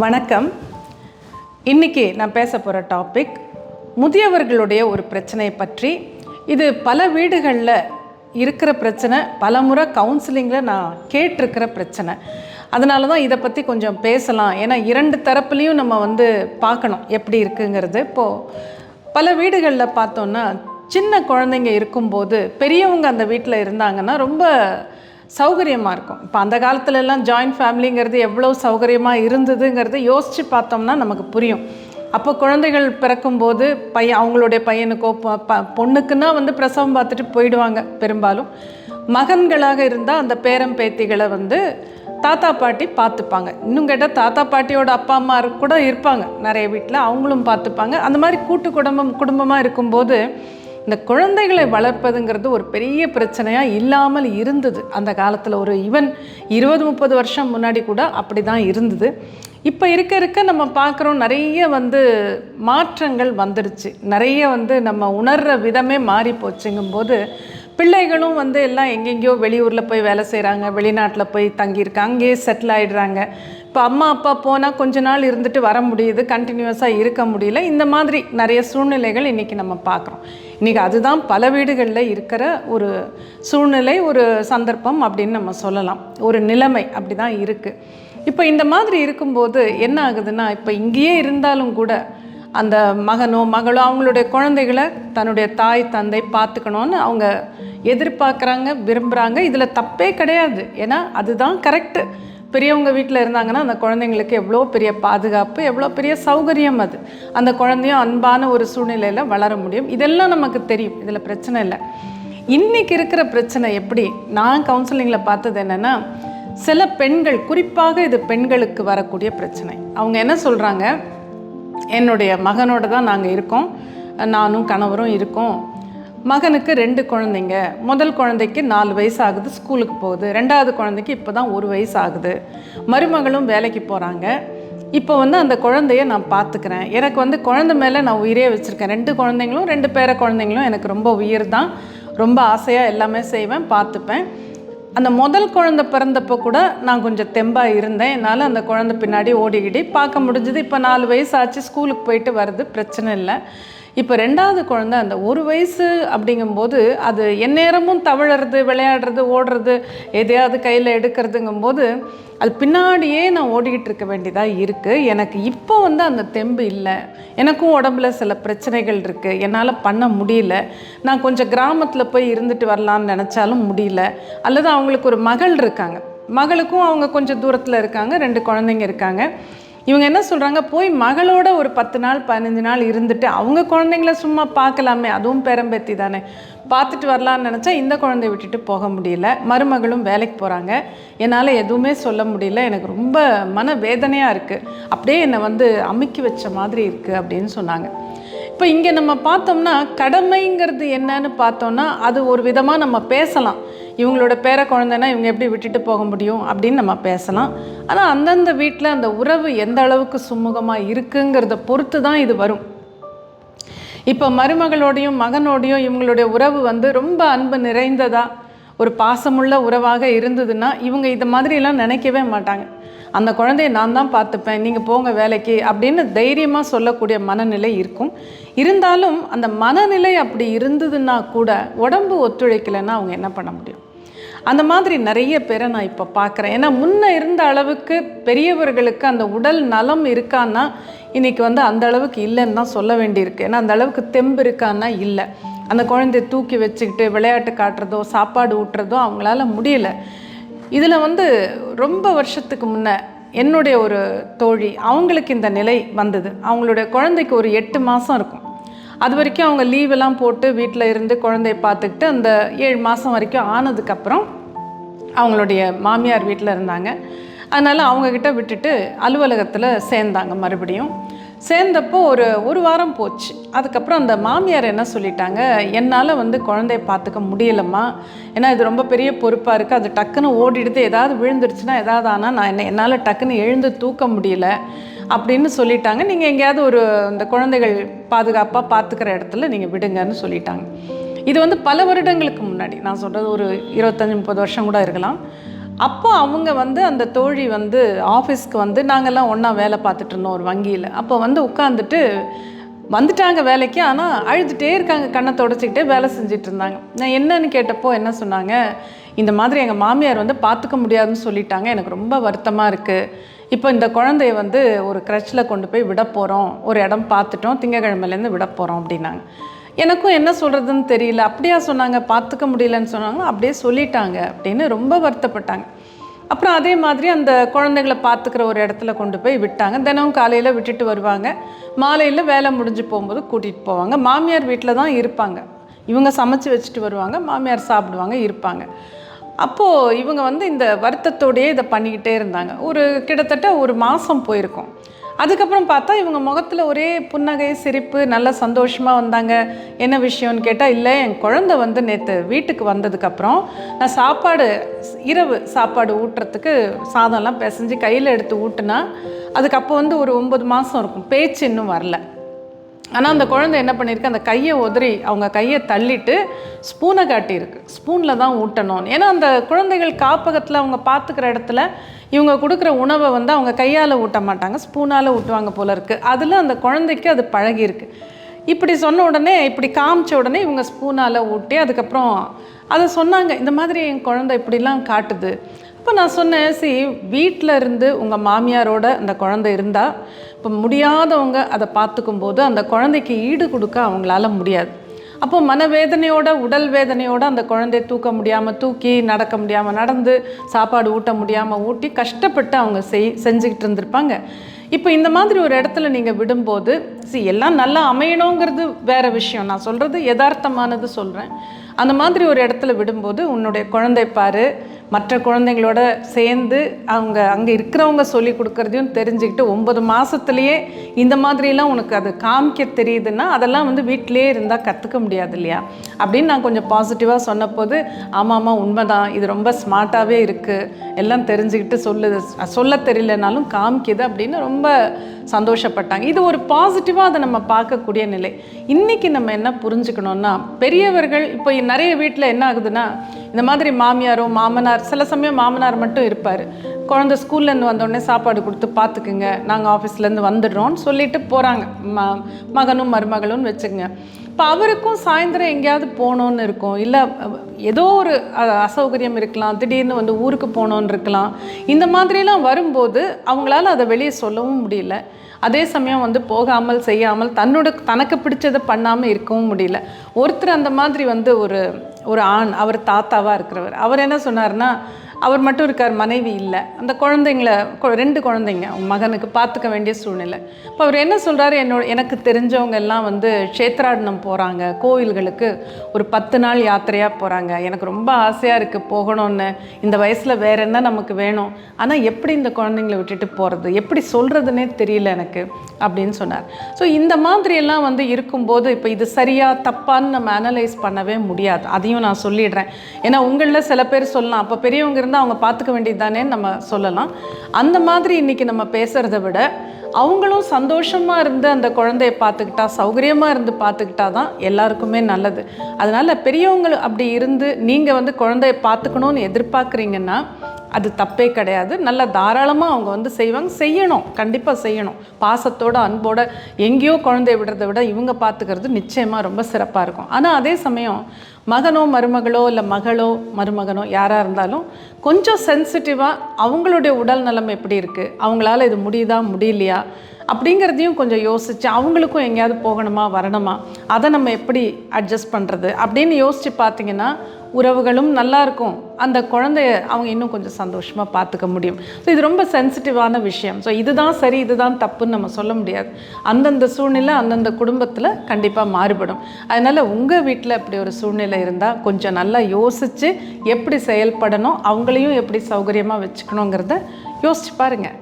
வணக்கம். இன்னைக்கு நான் பேச போகிற டாபிக் முதியவர்களுடைய ஒரு பிரச்சனையை பற்றி. இது பல வீடுகளில் இருக்கிற பிரச்சனை பல முறை கவுன்சிலிங்கில் நான் கேட்டிருக்கிற பிரச்சனை. அதனால தான் இதை பற்றி கொஞ்சம் பேசலாம். ஏன்னா இரண்டு தரப்புலையும் நம்ம வந்து பார்க்கணும் எப்படி இருக்குங்கிறது. இப்போது பல வீடுகளில் பார்த்தோன்னா சின்ன குழந்தைங்க இருக்கும்போது பெரியவங்க அந்த வீட்டில் இருந்தாங்கன்னா ரொம்ப சௌகரியமாக இருக்கும். இப்போ அந்த காலத்துலலாம் ஜாயின்ட் ஜாயிண்ட் ஃபேமிலிங்கிறது எவ்வளோ சௌகரியமாக இருந்ததுங்கிறத யோசித்து பார்த்தோம்னா நமக்கு புரியும். அப்போ குழந்தைகள் பிறக்கும்போது பையன் அவங்களுடைய பையனுக்கோ ப- ப- பொண்ணுக்குன்னா வந்து பிரசவம் பார்த்துட்டு போயிடுவாங்க பெரும்பாலும். மகன்களாக இருந்தால் அந்த பேரம் பேத்திகளை வந்து தாத்தா பாட்டி பார்த்துப்பாங்க. இன்னும் கேட்டால் தாத்தா பாட்டியோட அப்பா அம்மா கூட இருப்பாங்க. நிறைய வீட்டில் அவங்களும் பார்த்துப்பாங்க. அந்த மாதிரி கூட்டு குடும்பம் குடும்பமாக இருக்கும்போது இந்த குழந்தைகளை வளர்ப்பதுங்கிறது ஒரு பெரிய பிரச்சனையாக இல்லாமல் இருந்தது. அந்த காலத்தில் ஒரு ஈவன் இருபது முப்பது வருஷம் முன்னாடி கூட அப்படி தான் இருந்தது. இப்போ இருக்க இருக்க நம்ம பார்க்குறோம் நிறைய வந்து மாற்றங்கள் வந்துடுச்சு நிறைய வந்து நம்ம உணர்கிற விதமே மாறி போச்சுங்கும்போது பிள்ளைகளும் வந்து எல்லாம் எங்கெங்கேயோ வெளியூரில் போய் வேலை செய்கிறாங்க வெளிநாட்டில் போய் தங்கியிருக்காங்க அங்கேயே செட்டில் ஆகிடுறாங்க இப்போ அம்மா அப்பா போனால் கொஞ்ச நாள் இருந்துட்டு வர முடியுது கண்டினியூஸாக இருக்க முடியல. இந்த மாதிரி நிறைய சூழ்நிலைகள் இன்றைக்கி நம்ம பார்க்குறோம். இன்றைக்கி அதுதான் பல வீடுகளில் இருக்கிற ஒரு சூழ்நிலை ஒரு சந்தர்ப்பம் அப்படின்னு நம்ம சொல்லலாம். ஒரு நிலைமை அப்படி தான் இருக்குது இப்போ இந்த மாதிரி இருக்கும்போது என்ன ஆகுதுன்னா இப்போ இங்கேயே இருந்தாலும் கூட அந்த மகனோ மகளோ அவங்களுடைய குழந்தைகளை தன்னுடைய தாய் தந்தை பார்த்துக்கணுன்னு அவங்க எதிர்பார்க்குறாங்க விரும்புகிறாங்க இதில் தப்பே கிடையாது. ஏன்னா அதுதான் கரெக்டு பெரியவங்க வீட்டில் இருந்தாங்கன்னா அந்த குழந்தைங்களுக்கு எவ்வளோ பெரிய பாதுகாப்பு எவ்வளோ பெரிய சௌகரியம் அது. அந்த குழந்தையும் அன்பான ஒரு சூழ்நிலையில் வளர முடியும். இதெல்லாம் நமக்கு தெரியும். இதில் பிரச்சனை இல்லை. இன்றைக்கி இருக்கிற பிரச்சனை எப்படி? நான் கவுன்சிலிங்கில் பார்த்தது என்னென்னா சில பெண்கள் குறிப்பாக இது பெண்களுக்கு வரக்கூடிய பிரச்சனை. அவங்க என்ன சொல்கிறாங்க என்னுடைய மகனோட தான் நாங்கள் இருக்கோம். நானும் கணவரும் இருக்கோம். மகனுக்கு ரெண்டு குழந்தைங்க. முதல் குழந்தைக்கு நாலு வயசு ஆகுது ஸ்கூலுக்கு போகுது. ரெண்டாவது குழந்தைக்கு இப்போ தான் ஒரு வயசு ஆகுது மருமகளும் வேலைக்கு போகிறாங்க இப்போ வந்து அந்த குழந்தைய நான் பார்த்துக்கிறேன் எனக்கு வந்து குழந்தை மேலே நான் உயிரே வச்சுருக்கேன். ரெண்டு குழந்தைங்களும் ரெண்டு பேர குழந்தைங்களும் எனக்கு ரொம்ப உயிர் தான் ரொம்ப ஆசையாக எல்லாமே செய்வேன் பார்த்துப்பேன் அந்த முதல் குழந்தை பிறந்தப்போ கூட நான் கொஞ்சம் தெம்பாக இருந்தேன். என்னால் அந்த குழந்தை பின்னாடி ஓடிக்கிடி பார்க்க முடிஞ்சது. இப்போ நாலு வயசு ஆச்சு ஸ்கூலுக்கு போயிட்டு வருது பிரச்சனை இல்லை. இப்போ ரெண்டாவது குழந்தை அந்த ஒரு வயசு அப்படிங்கும்போது அது எந்நேரமும் தவழறது விளையாடுறது ஓடுறது எதையாவது கையில் எடுக்கிறதுங்கும்போது அது பின்னாடியே நான் ஓடிக்கிட்டு இருக்க வேண்டியதாக இருக்குது எனக்கு இப்போ வந்து அந்த தெம்பு இல்லை. எனக்கும் உடம்புல சில பிரச்சனைகள் இருக்குது என்னால் பண்ண முடியல. நான் கொஞ்சம் கிராமத்தில் போய் இருந்துட்டு வரலான்னு நினச்சாலும் முடியல. அல்லது அவங்களுக்கு ஒரு மகள் இருக்காங்க. மகளுக்கும் அவங்க கொஞ்சம் தூரத்தில் இருக்காங்க. ரெண்டு குழந்தைங்க இருக்காங்க. இவங்க என்ன சொல்கிறாங்க போய் மகளோட ஒரு பத்து நாள் பதினஞ்சு நாள் இருந்துட்டு அவங்க குழந்தைங்கள சும்மா பார்க்கலாமே அதுவும் பேரம்பேத்தி தானே. பார்த்துட்டு வரலான்னு நினச்சா இந்த குழந்தைய விட்டுட்டு போக முடியல. மருமகளும் வேலைக்கு போகிறாங்க என்னால் எதுவுமே சொல்ல முடியல. எனக்கு ரொம்ப மன வேதனையாக இருக்குது அப்படியே என்னை வந்து அமுக்கி வச்ச மாதிரி இருக்குது அப்படின்னு சொன்னாங்க. இப்போ இங்கே நம்ம பார்த்தோம்னா கடமைங்கிறது என்னன்னு பார்த்தோம்னா அது ஒரு விதமாக நம்ம பேசலாம். இவங்களோட பேர குழந்தைன்னா இவங்க எப்படி விட்டுட்டு போக முடியும் அப்படின்னு நம்ம பேசலாம். ஆனால் அந்தந்த வீட்டில் அந்த உறவு எந்த அளவுக்கு சுமூகமாக இருக்குங்கிறத பொறுத்து தான் இது வரும். இப்போ மருமகளோடையும் மகனோடையும் இவங்களுடைய உறவு வந்து ரொம்ப அன்பு நிறைந்ததாக ஒரு பாசமுள்ள உறவாக இருந்ததுன்னா இவங்க இது மாதிரிலாம் நினைக்கவே மாட்டாங்க. அந்த குழந்தைய நான் தான் பார்த்துப்பேன் நீங்கள் போங்க வேலைக்கு அப்படின்னு தைரியமாக சொல்லக்கூடிய மனநிலை இருக்கும். இருந்தாலும் அந்த மனநிலை அப்படி இருந்ததுன்னா கூட உடம்பு ஒத்துழைக்கலைன்னா அவங்க என்ன பண்ண முடியும்? அந்த மாதிரி நிறைய பேரை நான் இப்போ பார்க்குறேன். ஏன்னா முன்ன இருந்த அளவுக்கு பெரியவர்களுக்கு அந்த உடல் நலம் இருக்கான்னா இன்றைக்கி வந்து அந்த அளவுக்கு இல்லைன்னு தான் சொல்ல வேண்டியிருக்கு. ஏன்னா அந்த அளவுக்கு தெம்பு இருக்கான்னா இல்லை. அந்த குழந்தைய தூக்கி வச்சுக்கிட்டு விளையாட்டு காட்டுறதோ சாப்பாடு ஊட்டுறதோ அவங்களால முடியல. இதில் வந்து ரொம்ப வருஷத்துக்கு முன்ன என்னுடைய ஒரு தோழி அவங்களுக்கு இந்த நிலை வந்தது. அவங்களுடைய குழந்தைக்கு ஒரு எட்டு மாதம் இருக்கும். அது வரைக்கும் அவங்க லீவெல்லாம் போட்டு வீட்டில் இருந்து குழந்தைய பார்த்துக்கிட்டு அந்த ஏழு மாதம் வரைக்கும் ஆனதுக்கப்புறம் அவங்களுடைய மாமியார் வீட்டில் இருந்தாங்க. அதனால் அவங்கக்கிட்ட விட்டுட்டு அலுவலகத்தில் சேர்ந்தாங்க மறுபடியும். சேர்ந்தப்போ ஒரு ஒரு வாரம் போச்சு. அதுக்கப்புறம் அந்த மாமியார் என்ன சொல்லிட்டாங்க? என்னால் வந்து குழந்தைய பார்த்துக்க முடியலம்மா. ஏன்னா இது ரொம்ப பெரிய பொறுப்பாக இருக்குது அது டக்குன்னு ஓடிடுது. ஏதாவது விழுந்துருச்சுன்னா ஏதாவது ஆனால் நான் என்ன என்னால் டக்குன்னு எழுந்து தூக்க முடியல. அப்படின்னு சொல்லிட்டாங்க. நீங்கள் எங்கேயாவது ஒரு இந்த குழந்தைகள் பாதுகாப்பாக பார்த்துக்கிற இடத்துல நீங்கள் விடுங்கன்னு சொல்லிட்டாங்க. இது வந்து பல வருடங்களுக்கு முன்னாடி. நான் சொல்கிறது ஒரு இருபத்தஞ்சி முப்பது வருஷம் கூட இருக்கலாம். அப்போ அவங்க வந்து அந்த தோழி வந்து ஆஃபீஸ்க்கு வந்து நாங்கள்லாம் ஒன்றா வேலை பார்த்துட்டு இருந்தோம் ஒரு வங்கியில். அப்போ வந்து உட்காந்துட்டு வந்துட்டாங்க வேலைக்கு. ஆனால் அழுதுகிட்டே இருக்காங்க கண்ணை தொடச்சிக்கிட்டே வேலை செஞ்சுட்டு இருந்தாங்க. நான் என்னன்னு கேட்டப்போ என்ன சொன்னாங்க? இந்த மாதிரி எங்கள் மாமியார் வந்து பார்த்துக்க முடியாதுன்னு சொல்லிட்டாங்க. எனக்கு ரொம்ப வருத்தமாக இருக்குது இப்போ இந்த குழந்தைய வந்து ஒரு க்ரச்சில் கொண்டு போய் விட போகிறோம் ஒரு இடம் பார்த்துட்டோம். திங்கக்கிழமையிலேருந்து விட போகிறோம் அப்படின்னாங்க. எனக்கும் என்ன சொல்கிறதுன்னு தெரியல. அப்படியா சொன்னாங்க பார்த்துக்க முடியலன்னு சொன்னாங்க அப்படியே சொல்லிட்டாங்க அப்படின்னு ரொம்ப வருத்தப்பட்டாங்க. அப்புறம் அதே மாதிரி அந்த குழந்தைங்களை பார்த்துக்கிற ஒரு இடத்துல கொண்டு போய் விட்டாங்க. தினமும் காலையில் விட்டுட்டு வருவாங்க. மாலையில் வேலை முடிஞ்சு போகும்போது கூட்டிகிட்டு போவாங்க. மாமியார் வீட்டில் தான் இருப்பாங்க. இவங்க சமைச்சு வச்சுட்டு வருவாங்க மாமியார் சாப்பிடுவாங்க இருப்பாங்க. அப்போது இவங்க வந்து இந்த வருத்தத்தோடையே இதை பண்ணிக்கிட்டே இருந்தாங்க. ஒரு கிட்டத்தட்ட ஒரு மாதம் போயிருக்கும். அதுக்கப்புறம் பார்த்தா இவங்க முகத்தில் ஒரே புன்னகை சிரிப்பு நல்ல சந்தோஷமாக வந்தாங்க. என்ன விஷயம்னு கேட்டால் இல்லை என் குழந்தை வந்து நேற்று வீட்டுக்கு வந்ததுக்கப்புறம் நான் சாப்பாடு இரவு சாப்பாடு ஊட்டுறதுக்கு சாதம்லாம் பிசைஞ்சு கையில் எடுத்து ஊட்டுனா அதுக்கு அப்போ வந்து ஒரு ஒம்பது மாதம் இருக்கும். பேச்சு இன்னும் வரல. ஆனால் அந்த குழந்தை என்ன பண்ணியிருக்கு அந்த கையை உதறி அவங்க கையை தள்ளிட்டு ஸ்பூனை காட்டியிருக்கு. ஸ்பூனில் தான் ஊட்டணும். ஏன்னா அந்த குழந்தைகள் காப்பகத்தில் அவங்க பார்த்துக்கிற இடத்துல இவங்க கொடுக்குற உணவை வந்து அவங்க கையால் ஊட்ட மாட்டாங்க. ஸ்பூனால் ஊட்டுவாங்க போல இருக்குது அதில் அந்த குழந்தைக்கு அது பழகியிருக்கு. இப்படி சொன்ன உடனே இப்படி காமிச்ச உடனே இவங்க ஸ்பூனால் ஊட்டி அதுக்கப்புறம் அதை சொன்னாங்க இந்த மாதிரி என் குழந்தை இப்படிலாம் காட்டுது. இப்போ நான் சொன்னேன் சி வீட்டில் இருந்து உங்கள் மாமியாரோட அந்த குழந்தை இருந்தால் இப்போ முடியாதவங்க அதை பார்த்துக்கும் போது அந்த குழந்தைக்கு ஈடு கொடுக்க அவங்களால முடியாது. அப்போ மனவேதனையோட உடல் வேதனையோட அந்த குழந்தைய தூக்க முடியாமல் தூக்கி நடக்க முடியாமல் நடந்து சாப்பாடு ஊட்ட முடியாமல் ஊட்டி கஷ்டப்பட்டு அவங்க செய் செஞ்சுக்கிட்டு இருந்திருப்பாங்க. இப்போ இந்த மாதிரி ஒரு இடத்துல நீங்கள் விடும்போது சி எல்லாம் நல்லா அமையணுங்கிறது வேற விஷயம். நான் சொல்கிறது யதார்த்தமானது சொல்கிறேன் அந்த மாதிரி ஒரு இடத்துல விடும்போது உன்னுடைய குழந்தை பாரு மற்ற குழந்தைங்களோட சேர்ந்து அவங்க அங்கே இருக்கிறவங்க சொல்லி கொடுக்குறதையும் தெரிஞ்சுக்கிட்டு ஒன்பது மாதத்துலேயே இந்த மாதிரிலாம் உனக்கு அது காமிக்க தெரியுதுன்னா அதெல்லாம் வந்து வீட்டிலே இருந்தால் கற்றுக்க முடியாது இல்லையா? அப்படின்னு நான் கொஞ்சம் பாசிட்டிவாக சொன்னபோது ஆமாம்மா உண்மைதான். இது ரொம்ப ஸ்மார்ட்டாகவே இருக்குது எல்லாம் தெரிஞ்சுக்கிட்டு சொல்லுது சொல்ல தெரியலனாலும் காமிக்குது அப்படின்னு ரொம்ப சந்தோஷப்பட்டாங்க. இது ஒரு பாசிட்டிவாக அதை நம்ம பார்க்கக்கூடிய நிலை. இன்றைக்கி நம்ம என்ன புரிஞ்சுக்கணும்னா பெரியவர்கள் இப்போ நிறைய வீட்டில் என்ன ஆகுதுன்னா இந்த மாதிரி மாமியாரோ மாமனார் சில சமயம் மாமனார் மட்டும் இருப்பார். குழந்தை ஸ்கூல்லேருந்து வந்தோடனே சாப்பாடு கொடுத்து பார்த்துக்குங்க நாங்கள் ஆஃபீஸ்லேருந்து வந்துடுறோம்னு சொல்லிட்டு போகிறாங்க ம மகனும் மருமகளும் வச்சுக்கங்க. இப்போ அவருக்கும் சாயந்தரம் எங்கேயாவது போகணுன்னு இருக்கும். இல்லை ஏதோ ஒரு அசௌகரியம் இருக்கலாம். திடீர்னு வந்து ஊருக்கு போகணுன்னு இருக்கலாம். இந்த மாதிரிலாம் வரும்போது அவங்களால அதை வெளியே சொல்லவும் முடியல. அதே சமயம் வந்து போகாமல் செய்யாமல் தன்னோட தனக்கு பிடிச்சதை பண்ணாமல் இருக்கவும் முடியல. ஒருத்தர் அந்த மாதிரி வந்து ஒரு ஒரு ஆண் அவர் தாத்தாவாக இருக்கிறவர். அவர் என்ன சொன்னார்னா அவர் மட்டும் இருக்கார் மனைவி இல்லை. அந்த குழந்தைங்கள கொ- ரெண்டு குழந்தைங்க மகனுக்கு பார்த்துக்க வேண்டிய சூழ்நிலை. இப்போ அவர் என்ன சொல்கிறாரு என்னோட எனக்கு தெரிஞ்சவங்க எல்லாம் வந்து க்ஷேத்ராடனம் போகிறாங்க கோவில்களுக்கு ஒரு பத்து நாள் யாத்திரையாக போகிறாங்க எனக்கு ரொம்ப ஆசையாக இருக்குது போகணும்னு. இந்த வயசில் வேற என்ன நமக்கு வேணும்? ஆனால் எப்படி இந்த குழந்தைங்கள விட்டுட்டு போகிறது எப்படி சொல்கிறதுனே தெரியல எனக்கு அப்படின்னு சொன்னார். ஸோ இந்த மாதிரியெல்லாம் வந்து இருக்கும்போது இப்போ இது சரியாக தப்பான்னு நம்ம அனலைஸ் பண்ணவே முடியாது. அதையும் நான் சொல்லிடுறேன். ஏன்னா உங்களில் சில பேர் சொல்லலாம். அப்போ பெரியவங்க இருந்தால் அவங்க பார்த்துக்க வேண்டியது தானே நம்ம சொல்லலாம். அந்த மாதிரி இன்னைக்கு நம்ம பேசுகிறத விட அவங்களும் சந்தோஷமாக இருந்து அந்த குழந்தைய பார்த்துக்கிட்டா சௌகரியமாக இருந்து பார்த்துக்கிட்டா தான் எல்லாருக்குமே நல்லது. அதனால் பெரியவங்க அப்படி இருந்து நீங்கள் வந்து குழந்தைய பார்த்துக்கணும்னு எதிர்பார்க்குறீங்கன்னா அது தப்பே கிடையாது. நல்லா தாராளமாக அவங்க வந்து செய்வாங்க. செய்யணும். கண்டிப்பாக செய்யணும். பாசத்தோட அன்போட எங்கேயோ குழந்தைய விடுறதை விட இவங்க பார்த்துக்கிறது நிச்சயமாக ரொம்ப சிறப்பாக இருக்கும். ஆனால் அதே சமயம் மகனோ மருமகளோ இல்லை மகளோ மருமகனோ யாராக இருந்தாலும் கொஞ்சம் சென்சிட்டிவாக அவங்களுடைய உடல் நலம் எப்படி இருக்குது அவங்களால இது முடியுதா? முடியலையா? அப்படிங்கிறதையும் கொஞ்சம் யோசித்து அவங்களுக்கும் எங்கேயாவது போகணுமா வரணுமா? அதை நம்ம எப்படி அட்ஜஸ்ட் பண்ணுறது அப்படின்னு யோசித்து பார்த்தீங்கன்னா உறவுகளும் நல்லாயிருக்கும் அந்த குழந்தைய அவங்க இன்னும் கொஞ்சம் சந்தோஷமாக பார்த்துக்க முடியும். ஸோ இது ரொம்ப சென்சிட்டிவான விஷயம். ஸோ இதுதான் சரி இதுதான் தப்புன்னு நம்ம சொல்ல முடியாது. அந்தந்த சூழ்நிலை அந்தந்த குடும்பத்தில் கண்டிப்பாக மாறுபடும். அதனால் உங்கள் வீட்டில் இப்படி ஒரு சூழ்நிலை இருந்தால் கொஞ்சம் நல்லா யோசித்து எப்படி செயல்படணும் அவங்களையும் எப்படி சௌகரியமாக வச்சுக்கணுங்கிறத யோசிச்சு பாருங்கள்